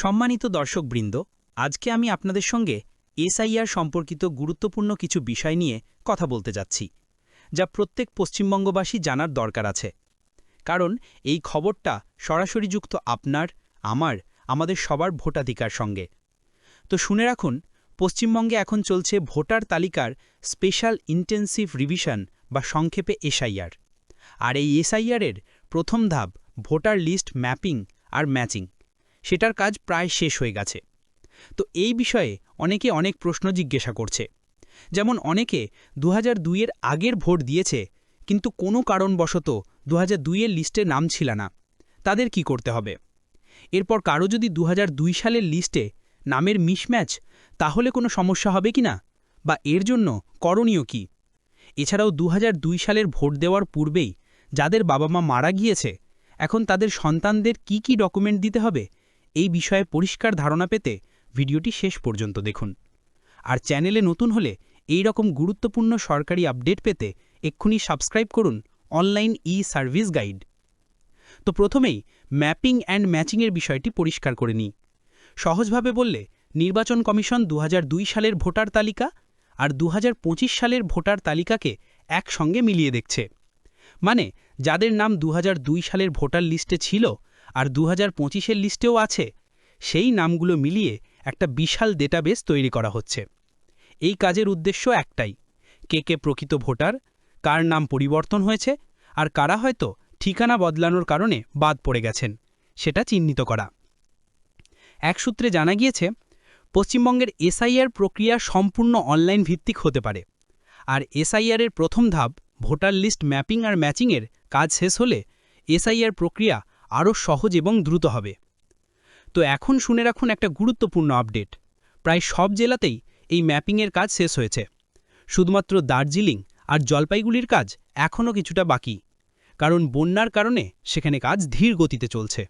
সম্মানিত দর্শকবৃন্দ, আজকে আমি আপনাদের সঙ্গে এসআইআর সম্পর্কিত গুরুত্বপূর্ণ কিছু বিষয় নিয়ে কথা বলতে যাচ্ছি, যা প্রত্যেক পশ্চিমবঙ্গবাসী জানার দরকার আছে। কারণ এই খবরটা সরাসরি যুক্ত আপনার, আমার, আমাদের সবার ভোটাধিকার সঙ্গে। তো শুনে রাখুন, পশ্চিমবঙ্গে এখন চলছে ভোটার তালিকার স্পেশাল ইন্টেন্সিভ রিভিশন বা সংক্ষেপে এসআইআর। আর এই এসআইআরের প্রথম ধাপ ভোটার লিস্ট ম্যাপিং আর ম্যাচিং। সেটার কাজ প্রায় শেষ হয়ে গেছে। তো এই বিষয়ে অনেকে অনেক প্রশ্ন জিজ্ঞাসা করছে। যেমন অনেকে দু হাজার দুইয়ের আগের ভোট দিয়েছে, কিন্তু কোনো কারণবশত দু হাজার দুইয়ের লিস্টে নাম ছিল না। তাদের কি করতে হবে? এরপর কারও যদি দু হাজার দুই সালের লিস্টে নামের মিসম্যাচ, তাহলে কোনো সমস্যা হবে কি না? বা এর জন্য করণীয় কি? এছাড়াও দু হাজার দুই সালের ভোট দেওয়ার পূর্বেই যাদের বাবা মা মারা গিয়েছে, এখন তাদের সন্তানদের কি কি ডকুমেন্ট দিতে হবে? এই বিষয়ে পরিষ্কার ধারণা পেতে ভিডিওটি শেষ পর্যন্ত দেখুন। আর চ্যানেলে নতুন হলে এই রকম গুরুত্বপূর্ণ সরকারি আপডেট পেতে এক্ষুনি সাবস্ক্রাইব করুন অনলাইন ই সার্ভিস গাইড। তো প্রথমেই ম্যাপিং অ্যান্ড ম্যাচিংয়ের বিষয়টি পরিষ্কার করে নিই। সহজভাবে বললে নির্বাচন কমিশন দু হাজার দুই সালের ভোটার তালিকা আর দু হাজার পঁচিশ সালের ভোটার তালিকাকে একসঙ্গে মিলিয়ে দেখছে। মানে যাদের নাম দু হাজার দুই সালের ভোটার লিস্টে ছিল আর দু হাজার লিস্টেও আছে। সেই নামগুলো মিলিয়ে একটা বিশাল ডেটাবেস তৈরি করা হচ্ছে। এই কাজের উদ্দেশ্য একটাই, কে কে প্রকৃত ভোটার, কার নাম পরিবর্তন হয়েছে, আর কারা হয়তো ঠিকানা বদলানোর কারণে বাদ পড়ে গেছেন, সেটা চিহ্নিত করা। এক সূত্রে জানা গিয়েছে, পশ্চিমবঙ্গের এসআইআর প্রক্রিয়া সম্পূর্ণ অনলাইন ভিত্তিক হতে পারে, আর এসআইআরের প্রথম ধাপ ভোটার লিস্ট ম্যাপিং আর ম্যাচিংয়ের কাজ শেষ হলে এসআইআর প্রক্রিয়া আরও সহজ এবং দ্রুত হবে। তো এখন শুনে রাখুন একটা গুরুত্বপূর্ণ আপডেট। প্রায় সব জেলাতেই এই ম্যাপিংয়ের কাজ শেষ হয়েছে। শুধুমাত্র দার্জিলিং আর জলপাইগুড়ির কাজ এখনও কিছুটা বাকি, কারণ বন্যার কারণে সেখানে কাজ ধীর গতিতে চলছে।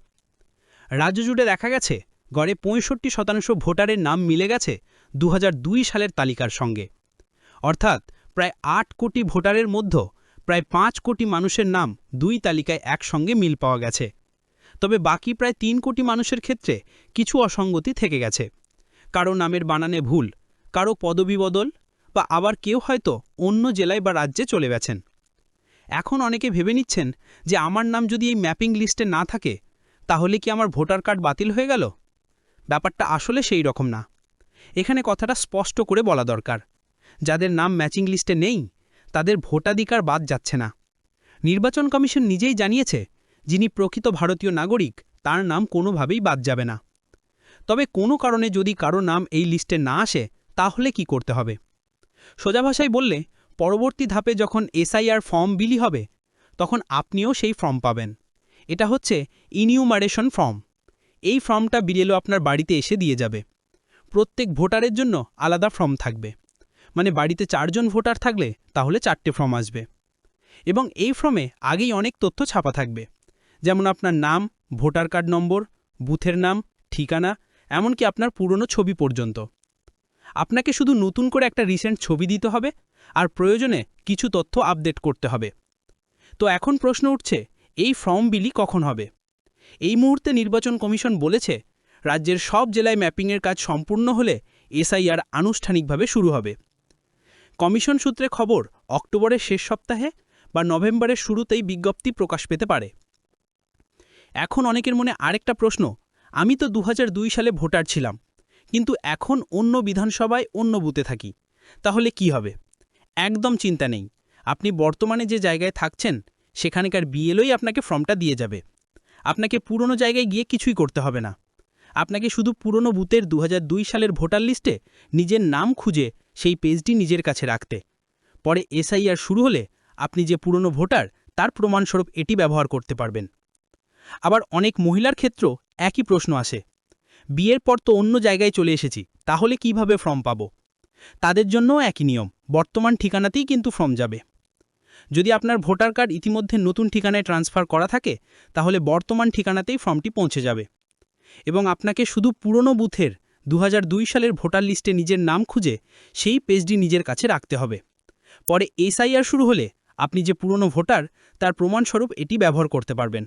রাজ্য জুড়ে দেখা গেছে, গড়ে পঁয়ষট্টি শতাংশ ভোটারের নাম মিলে গেছে দু হাজার দুই সালের তালিকার সঙ্গে। অর্থাৎ প্রায় আট কোটি ভোটারের মধ্যে প্রায় পাঁচ কোটি মানুষের নাম দুই তালিকায় একসঙ্গে মিল পাওয়া গেছে। তবে বাকি প্রায় তিন কোটি মানুষের ক্ষেত্রে কিছু অসঙ্গতি থেকে গেছে। কারও নামের বানানে ভুল, কারও পদবি বদল, বা আবার কেউ হয়তো অন্য জেলায় বা রাজ্যে চলে গেছেন। এখন অনেকে ভেবে নিচ্ছেন যে আমার নাম যদি এই ম্যাপিং লিস্টে না থাকে, তাহলে কি আমার ভোটার কার্ড বাতিল হয়ে গেল? ব্যাপারটা আসলে সেই রকম না। এখানে কথাটা স্পষ্ট করে বলা দরকার। যাদের নাম ম্যাচিং লিস্টে নেই, তাদের ভোটাধিকার বাদ যাচ্ছে না। নির্বাচন কমিশন নিজেই জানিয়েছে যিনি প্রকৃত ভারতীয় নাগরিক, তার নাম কোনোভাবেই বাদ যাবে না। তবে কোনো কারণে যদি কারও নাম এই লিস্টে না আসে, তাহলে কি করতে হবে? সোজা ভাষায় বললে, পরবর্তী ধাপে যখন এসআইআর ফর্ম বিলি হবে, তখন আপনিও সেই ফর্ম পাবেন। এটা হচ্ছে ইনিউমারেশন ফর্ম। এই ফর্মটা বিরেলো আপনার বাড়িতে এসে দিয়ে যাবে। প্রত্যেক ভোটারের জন্য আলাদা ফর্ম থাকবে। মানে বাড়িতে চারজন ভোটার থাকলে তাহলে চারটে ফর্ম আসবে। এবং এই ফর্মে আগেই অনেক তথ্য ছাপা থাকবে। যেমন আপনার নাম, ভোটার কার্ড নম্বর, বুথের নাম, ঠিকানা, এমনকি আপনার পুরনো ছবি পর্যন্ত। আপনাকে শুধু নতুন করে একটা রিসেন্ট ছবি দিতে হবে আর প্রয়োজনে কিছু তথ্য আপডেট করতে হবে। তো এখন প্রশ্ন উঠছে, এই ফর্ম বিলি কখন হবে? এই মুহূর্তে নির্বাচন কমিশন বলেছে, রাজ্যের সব জেলায় ম্যাপিংয়ের কাজ সম্পূর্ণ হলে এসআইআর আনুষ্ঠানিকভাবে শুরু হবে। কমিশন সূত্রে খবর, অক্টোবরের শেষ সপ্তাহে বা নভেম্বরের শুরুতেই বিজ্ঞপ্তি প্রকাশ পেতে পারে। এখন অনেকের মনে আরেকটা প্রশ্ন। আমি তো দু হাজার দুই সালে ভোটার ছিলাম, কিন্তু এখন অন্য বিধানসভায় অন্য বুথে থাকি। তাহলে কি হবে? একদম চিন্তা নেই। আপনি বর্তমানে যে জায়গায় থাকছেন, সেখানকার বিএলওই আপনাকে ফর্মটা দিয়ে যাবে। আপনাকে পুরনো জায়গায় গিয়ে কিছুই করতে হবে না। আপনাকে শুধু পুরনো বুথের দু হাজার দুই সালের ভোটার লিস্টে নিজের নাম খুঁজে সেই পেজটি নিজের কাছে রাখতে। পরে এসআইআর শুরু হলে আপনি যে পুরনো ভোটার, তার প্রমাণস্বরূপ এটি ব্যবহার করতে পারবেন। আবার অনেক মহিলার ক্ষেত্র একই প্রশ্ন আসে। বিয়ের পর তো অন্য জায়গায় চলে এসেছি, তাহলে কীভাবে ফর্ম পাব? তাদের জন্যও একই নিয়ম, বর্তমান ঠিকানাতেই কিন্তু ফর্ম যাবে। যদি আপনার ভোটার কার্ড ইতিমধ্যে নতুন ঠিকানায় ট্রান্সফার করা থাকে, তাহলে বর্তমান ঠিকানাতেই ফর্মটি পৌঁছে যাবে। এবং আপনাকে শুধু পুরনো বুথের দু হাজার দুই সালের ভোটার লিস্টে নিজের নাম খুঁজে সেই পেজটি নিজের কাছে রাখতে হবে। পরে এসআইআর শুরু হলে আপনি যে পুরনো ভোটার, তার প্রমাণস্বরূপ এটি ব্যবহার করতে পারবেন।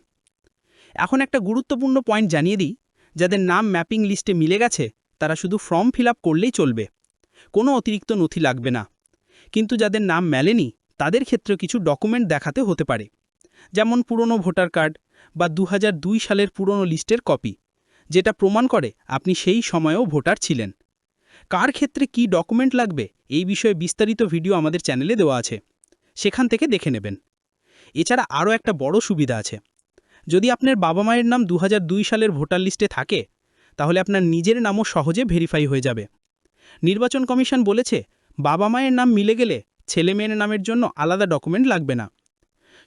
এখন একটা গুরুত্বপূর্ণ পয়েন্ট জানিয়ে দিই, যাদের নাম ম্যাপিং লিস্টে মিলে গেছে, তারা শুধু ফর্ম ফিল করলেই চলবে। কোনো অতিরিক্ত নথি লাগবে না। কিন্তু যাদের নাম মেলেনি, তাদের ক্ষেত্রে কিছু ডকুমেন্ট দেখাতে হতে পারে। যেমন পুরনো ভোটার কার্ড বা দু হাজার দুই সালের পুরনো লিস্টের কপি যেটা প্রমাণ করে আপনি সেই সময়েও ভোটার ছিলেন। কার ক্ষেত্রে কি ডকুমেন্ট লাগবে, এই বিষয়ে বিস্তারিত ভিডিও আমাদের চ্যানেলে দেওয়া আছে। সেখান থেকে দেখে নেবেন। এছাড়া আরও একটা বড় সুবিধা আছে। যদি আপনার বাবা মায়ের নাম দু হাজার দুই সালের ভোটার লিস্টে থাকে, তাহলে আপনার নিজের নামও সহজে ভেরিফাই হয়ে যাবে। নির্বাচন কমিশন বলেছে, বাবা মায়ের নাম মিলে গেলে ছেলে মেয়ের নামের জন্য আলাদা ডকুমেন্ট লাগবে না।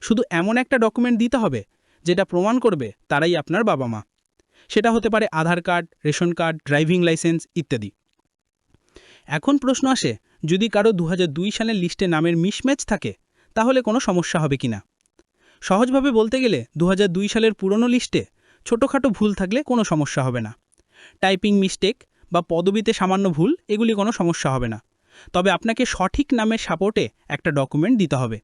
শুধু এমন একটা ডকুমেন্ট দিতে হবে, যেটা প্রমাণ করবে তারাই আপনার বাবা মা। সেটা হতে পারে Aadhaar card, ration card, driving licence ইত্যাদি। এখন প্রশ্ন আসে, যদি কারও দু হাজার দুই সালের লিস্টে নামের মিসম্যাচ থাকে, তাহলে কোনো সমস্যা হবে কিনা? সহজভাবে বলতে গেলে দু হাজার দুই সালের পুরনো লিস্টে ছোটোখাটো ভুল থাকলে কোনো সমস্যা হবে না। টাইপিং মিস্টেক বা পদবিতে সামান্য ভুল, এগুলি কোনো সমস্যা হবে না। তবে আপনাকে সঠিক নামের সাপোর্টে একটা ডকুমেন্ট দিতে হবে।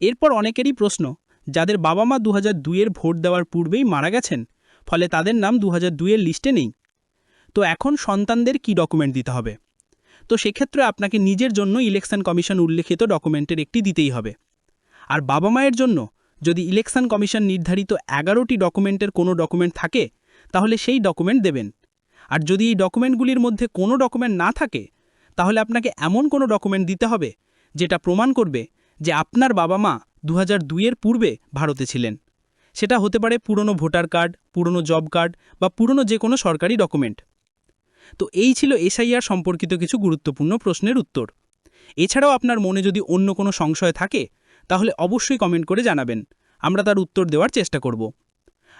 এরপর অনেকেরই প্রশ্ন, যাদের বাবা মা দু এর ভোট দেওয়ার পূর্বেই মারা গেছেন, ফলে তাদের নাম দু এর লিস্টে নেই। তো এখন সন্তানদের কি ডকুমেন্ট দিতে হবে? তো সেক্ষেত্রে আপনাকে নিজের জন্য ইলেকশন কমিশন উল্লেখিত ডকুমেন্টের একটি দিতেই হবে। আর বাবা মায়ের জন্য যদি ইলেকশন কমিশন নির্ধারিত এগারোটি ডকুমেন্টের কোনো ডকুমেন্ট থাকে, তাহলে সেই ডকুমেন্ট দেবেন। আর যদি এই ডকুমেন্টগুলির মধ্যে কোনো ডকুমেন্ট না থাকে, তাহলে আপনাকে এমন কোনো ডকুমেন্ট দিতে হবে, যেটা প্রমাণ করবে যে আপনার বাবা মা দুহাজার দুই এর পূর্বে ভারতে ছিলেন। সেটা হতে পারে পুরনো ভোটার কার্ড, পুরনো জব কার্ড বা পুরনো যে কোনো সরকারি ডকুমেন্ট। তো এই ছিল এসআইআর সম্পর্কিত কিছু গুরুত্বপূর্ণ প্রশ্নের উত্তর। এছাড়াও আপনার মনে যদি অন্য কোনো সংশয় থাকে তাহলে অবশ্যই কমেন্ট করে জানাবেন। আমরা তার উত্তর দেওয়ার চেষ্টা করব।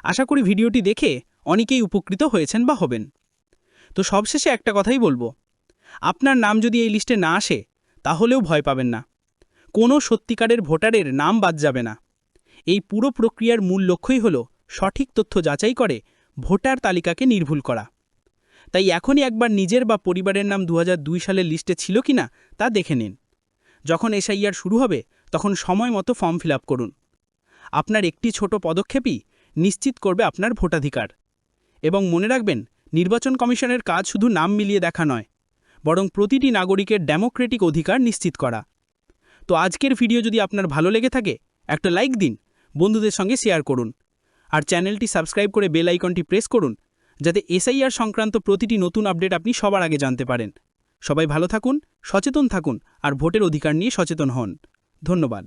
আশা করি ভিডিওটি দেখে অনেকেই উপকৃত হয়েছেন বা হবেন। তো সবশেষে একটা কথাই বলব। আপনার নাম যদি এই লিস্টে না আসে, তাহলেও ভয় পাবেন না। কোনো সত্যিকারের ভোটারের নাম বাদ যাবে না। এই পুরো প্রক্রিয়ার মূল লক্ষ্যই হল সঠিক তথ্য যাচাই করে ভোটার তালিকাকে নির্ভুল করা। তাই এখনই একবার নিজের বা পরিবারের নাম দু হাজার দুই সালের লিস্টে ছিল কিনা তা দেখে নিন। যখন এসআইআর শুরু হবে তখন সময় মতো ফর্ম ফিল করুন। আপনার একটি ছোট পদক্ষেপই নিশ্চিত করবে আপনার ভোটাধিকার। এবং মনে রাখবেন, নির্বাচন কমিশনের কাজ শুধু নাম মিলিয়ে দেখা নয়, বরং প্রতিটি নাগরিকের ডেমোক্রেটিক অধিকার নিশ্চিত করা। তো আজকের ভিডিও যদি আপনার ভালো লেগে থাকে, একটা লাইক দিন, বন্ধুদের সঙ্গে শেয়ার করুন। আর চ্যানেলটি সাবস্ক্রাইব করে বেল আইকনটি প্রেস করুন, যাতে এসআইআর সংক্রান্ত প্রতিটি নতুন আপডেট আপনি সবার আগে জানতে পারেন। সবাই ভালো থাকুন, সচেতন থাকুন, আর ভোটের অধিকার নিয়ে সচেতন হন। ধন্যবাদ।